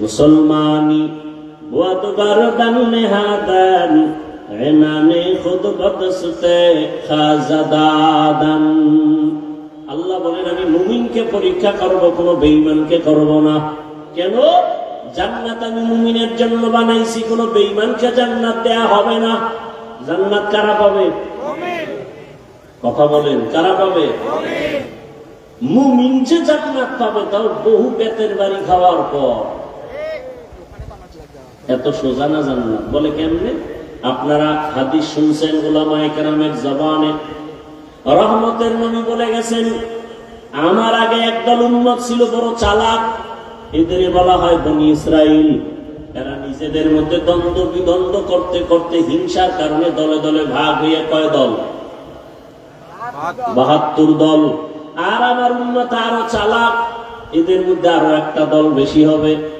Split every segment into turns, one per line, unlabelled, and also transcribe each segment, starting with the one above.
মুসলমানি আল্লাহ বলেন, আমি মুমিনকে পরীক্ষা করব, কোনো বেঈমানকে করব না। কেন? জান্নাত আমি মুমিনের জন্য বানাইছি, কোনো বেঈমানকে জান্নাত দেয়া হবে না। জান্নাত কারা পাবে? কথা বলেন, কারা পাবে? মুমিন যে জান্নাত পাবে, তাও বহু পেটের বাড়ি খাওয়ার পর। এত সোজা না জান্নাত বলে কেমনে? আপনারা হাদিস শুনছেন ওলামা একরামের জবানে। রহমতের নবী বলে গেছেন, আমার আগে একদল উন্মত ছিল বড় চালাক। এদের বলা হয় বনি ইসরাইল। এরা নিজেদের মধ্যে দ্বন্দ্ব, বিদ্বন্দ্ব করতে করতে হিংসার কারণে দলে দলে ভাগ হয়ে কয় দল? বাহাত্তর দল। আর আমার উন্নত আরও চালাক। এদের মধ্যে আরও একটা দল বেশি হবে।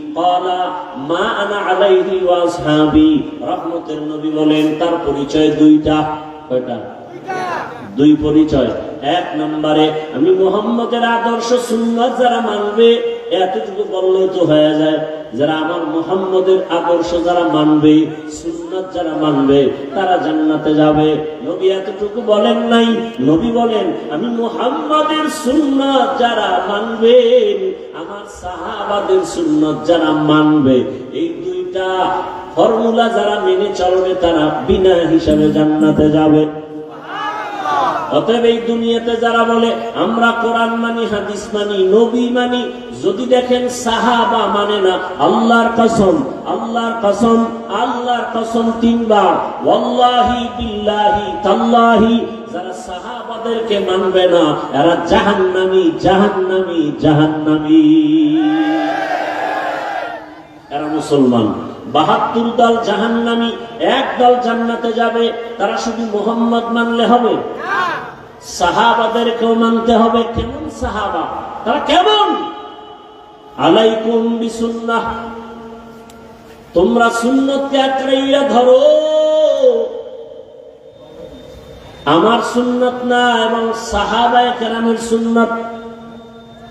ক্বালা মা আনা আলাইহি ওয়া রহমতের নবী বলেন তার পরিচয় দুইটা। কয়টা? দুই পরিচয়। এক নম্বরে আমি মোহাম্মদের আদর্শ সুন্দর যারা মানবে এতটুকু বললেও তো হয়ে যায়, যারা আমার মোহাম্মদের আদর্শ যারা মানবে, সুন্নত যারা মানবে, তারা জান্নাতে যাবে। নবী এতটুকু বলেন নাই। নবী বলেন, আমি মোহাম্মদের সুন্নত যারা মানবে, আমার সাহাবাদের সুন্নত যারা মানবে। এই দুইটা ফর্মুলা যারা মেনে চলবে, তারা বিনা হিসাবে জান্নাতে যাবে। অতএব এই দুনিয়াতে যারা বলে, আমরা কোরআন মানি, হাদিস মানি, নবী মানি, যদি দেখেন সাহাবা মানে না, আল্লাহর কসম আল্লাহর কসম আল্লাহর কসম তিনবার, ওয়াল্লাহি বিল্লাহি তাল্লাহি, যারা সাহাবাদেরকে মানবে না, এরা জাহান্নামী জাহান্নামী জাহান্নামী। এরা মুসলমান। বাহাত্তর দল জাহান্নামী, এক দল জান্নাতে যাবে, তারা শুধু মোহাম্মদ মানলে হবে? সাহাবাদেরকেও মানতে হবে, কেমন সাহাবা? তারা কেমন? আলাইকুম বিসুন্নাহ। তোমরা সুন্নতকে আঁকড়াইয়া ধরো। আমার সুন্নত না, এবং সাহাবায়ে কেরামের সুন্নত।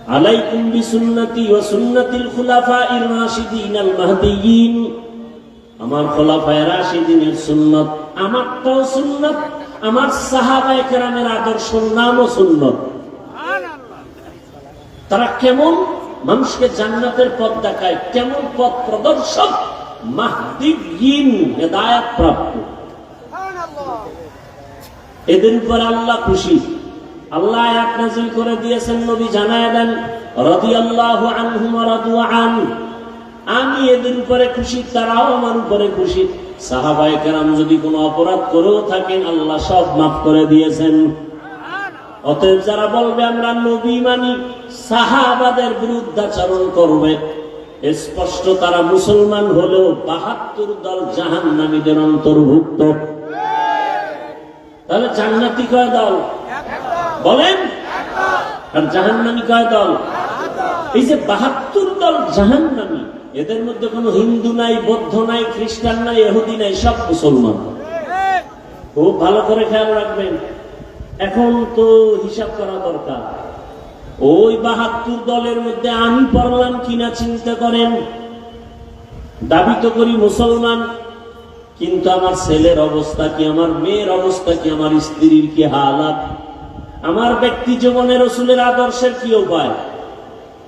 আলাইকুম বিসুন্নতি ওয়া সুন্নাতিল খুলাফাইর রাশিদিন আল মাহদিয়িন। আমার খোলাফায়ে রাশিদিনের সুন্নত, আমারটাও সুন্নত। আমার সাহাবায়ে কেরামের আদর্শ নামও সুন্নত। তারা কেমন মানুষকে জান্নাতের পথ দেখায়, কেমন পথ প্রদর্শক এদের উপর আল্লাহ খুশি। আল্লাহ আয়াত করে দিয়েছেন, নবী জানায় দেন, রাদিয়াল্লাহু আনহুম রাদু আন। আমি এদের উপরে খুশি, তারাও আমার উপরে খুশি। কেরাম যদি কোনো অপরাধ করেও থাকেন, আল্লাহ সব মাফ করে দিয়েছেন। অতএব যারা বলবে, আমরা নবী মানি, সাহাবাদের বিরুদ্ধাচরণ করবে। স্পষ্ট তারা মুসলমান হলেও বাহাত্তর দল জাহান্নামীদের অন্তর্ভুক্ত। তাহলে জান্নাতি কয় দল? বলেন। আর জাহান্নামী কয় দল? এই যে বাহাত্তর দল জাহান্নামী এদের মধ্যে কোনো হিন্দু নাই, বৌদ্ধ নাই, খ্রিস্টান নাই এহুদি নাই, সব মুসলমান। খুব ভালো করে খেয়াল রাখবেন। এখন তো হিসাব করা দরকার। ওই বাহাত্তর দলের মধ্যে আমি পড়লাম কিনা চিন্তা করেন। দাবি তো করি মুসলমান, কিন্তু আমার ছেলের অবস্থা কি, আমার মেয়ের অবস্থা কি, আমার স্ত্রীর কি হালাত? আমার ব্যক্তি জীবনে রসুলের আদর্শের কি উপায়?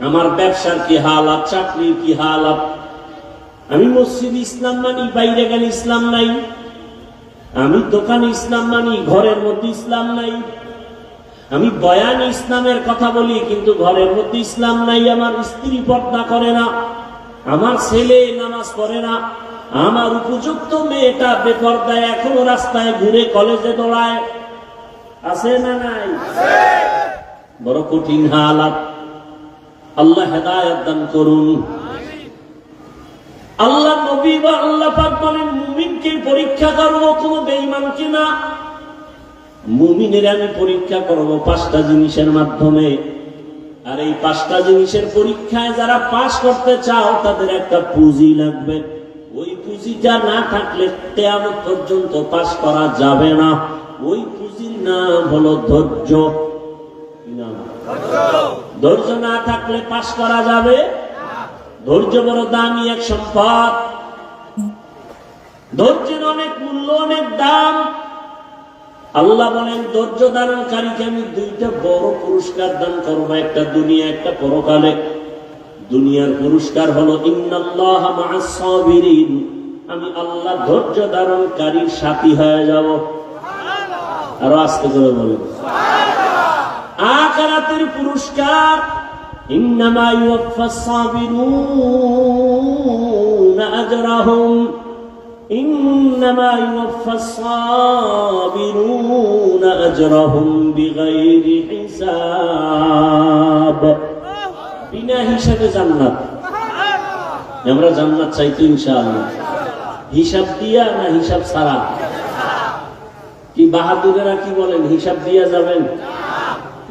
আমার ব্যবসার কি হালাত চাকরির কি হালাত? আমি মসজিদ ইসলাম মানি বাইরে গেলে ইসলাম নাই। আমি দোকানে ইসলাম মানি ঘরের মধ্যে ইসলাম নাই। আমি বয়ান ইসলামের কথা বলি কিন্তু ঘরের মধ্যে ইসলাম নাই আমার স্ত্রী পর্দা করে না আমার ছেলে নামাজ পড়ে না আমার উপযুক্ত মেয়েটা বেপর্দায় এখনও রাস্তায় ঘুরে কলেজে দৌড়ায়। আছে না নাই? বড় কঠিন হালাত। আল্লাহ হেদায়ত দান করুন। আল্লাহ নবী বা আল্লাহ পাক বলেন, মুমিনকে পরীক্ষা করব, কোনো বেঈমানকে না? মুমিনের আমি পরীক্ষা করব পাঁচটা জিনিসের মাধ্যমে। আর এই পাঁচটা জিনিসের পরীক্ষায় যারা পাশ করতে চাও, তাদের একটা পুঁজি লাগবে। ওই পুঁজিটা না থাকলে তেমন পর্যন্ত পাশ করা যাবে না। ওই পুঁজির নাম হলো ধৈর্য। কি নাম? ধৈর্য না থাকলে পাশ করা যাবে? ধৈর্য বড় দামি এক সম্পদ। ধৈর্যের অনেক মূল্য, অনেক দাম। আল্লাহ বলেন, ধৈর্য ধারণকারীকে আমি দুইটা বড় পুরস্কার দান করব, একটা দুনিয়া, একটা পরকালে। দুনিয়ার পুরস্কার হলো আমি আল্লাহ ধৈর্য ধারণকারীর সাথী হয়ে যাব। আরও আস্তে করে বলেন। আকারাতের পুরস্কার বিনা হিসাবে জান্নাত। আমরা জান্নাত চাইতে ইনশাআল্লাহ। হিসাব দিয়া না হিসাব ছাড়া? কি বাহাদুরেরা কি বলেন, হিসাব দিয়া যাবেন? না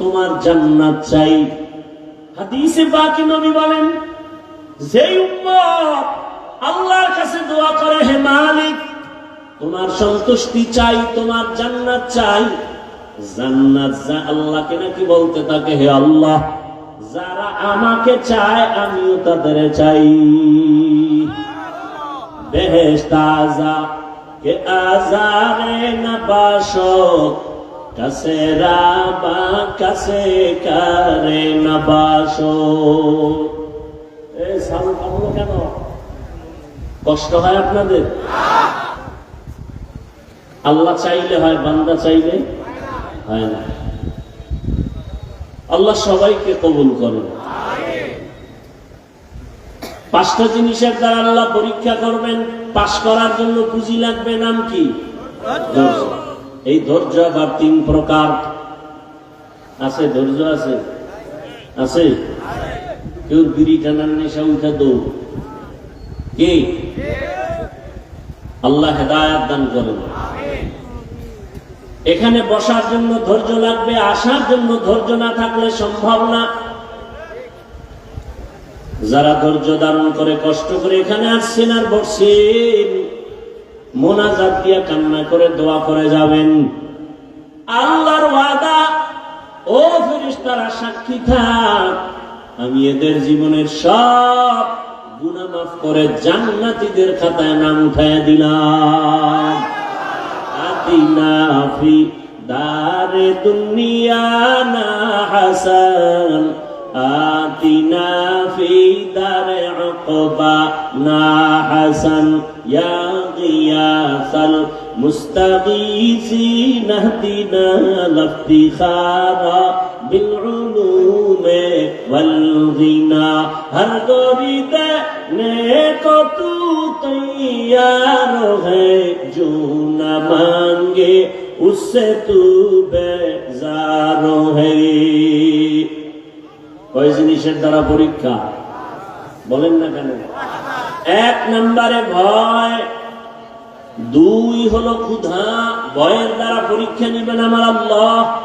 তোমার জান্নাত চাই। হাদিসে বাকি নবী বলেন, যেই উম্মত আল্লাহর কাছে দোয়া করে, হে মালিক, তোমার সন্তুষ্টি চাই, তোমার জান্নাত চাই। জান্নাত যা আল্লাহকে নাকি বলতে থাকে, হে আল্লাহ, যারা আমাকে চায়, আমিও তাদের চাই। বেহেশত আজা কে আজারে নবাসত কাছে রাবা কাছে কারে নবাসত এই সাউন্ড কমলো কেন? কষ্ট হয় আপনাদের? আল্লাহ চাইলে হয়, বান্দা চাইলে হয় না। আল্লাহ সবাইকে কবুল করেন। পাঁচটা জিনিসের দ্বারা আল্লাহ পরীক্ষা করবেন, পাশ করার জন্য পুঁজি লাগবে, নাম কি। এই ধৈর্য আবার তিন প্রকার। আছে, ধৈর্য আছে? আছে? কেউ বিড়ি টানার নেশা উঠে দৌড়। কে? আল্লাহ হেদায়াত দান করেন। এখানে বসার জন্য ধৈর্য লাগবে, আসার জন্য ধৈর্য না থাকলে সম্ভব না। যারা ধৈর্য ধারণ করে, কষ্ট করে এখানে আসছেন আর বসছেন। মোনাজাত দিয়া কান্না করে দোয়া করে যাবেন। আল্লাহর ওয়াদা, ও ফেরিস্তারা সাক্ষী থাক। আমি এদের জীবনের সব গুনাহ মাফ করে জান্নাতীদের খাতায় নাম উঠায় দিলাম। আতিনাফি দারে দুনিয়া না হাসান। আতিনাফি দারে উকবা না হাসান। ইয়া قياسا مستغيثين اهدنا الافتخار بالعلوم والغنى هر غريد نیکو تو تیار ہے جو نہ مانگے اس سے تو بیزار ہے কয় জিনিসের দ্বারা পরীক্ষা বলেন না কেন এক নম্বরে ভয় দুই হলো ক্ষুধা, ভয়ের দ্বারা পরীক্ষা নিবেন আমার আল্লাহ।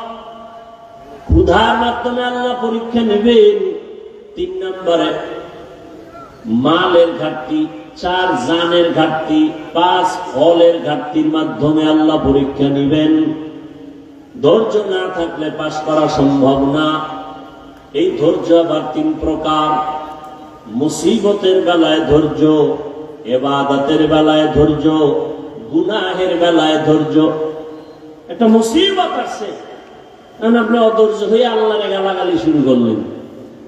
ক্ষুধার মাধ্যমে আল্লাহ পরীক্ষা নিবেন। তিন নম্বরে, মালের ঘাটতি, চার জানের ঘাটতি, পাঁচ ফলের ঘাটতির মাধ্যমে আল্লাহ পরীক্ষা নিবেন। ধৈর্য না থাকলে পাশ করা সম্ভব না। এই ধৈর্য আবার তিন প্রকার। মুসিবতের বেলায় ধৈর্য, এবাদতের বেলায় ধৈর্য গুনাহের বেলায় ধৈর্য। একটা মুসিবত আছে এখন আপনি অধৈর্য হয়ে আল্লাহরে গালাগালি শুরু করলেন।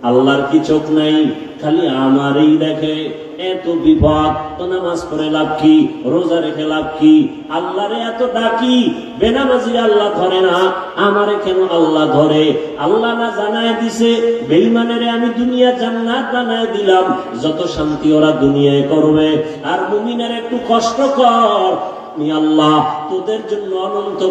আল্লাহর কি চোখ নাই? খালি আমারই দেখে। এত বিপদ, তো নামাজ পড়ে লাভ কি? রোজা রেখে লাভ কি? আল্লাহরে এত ডাকি? বেনামাজি আল্লাহ ধরে না। আমারে কেন আল্লাহ ধরে? আল্লাহ না জানায় দিছে বেইমানের আমি দুনিয়া জান্নাত বানায় দিলাম। যত শান্তি ওরা দুনিয়ায় করবে। আর মুমিনের একটু কষ্ট কর। আমি আল্লাহ তোদের জন্য অনন্ত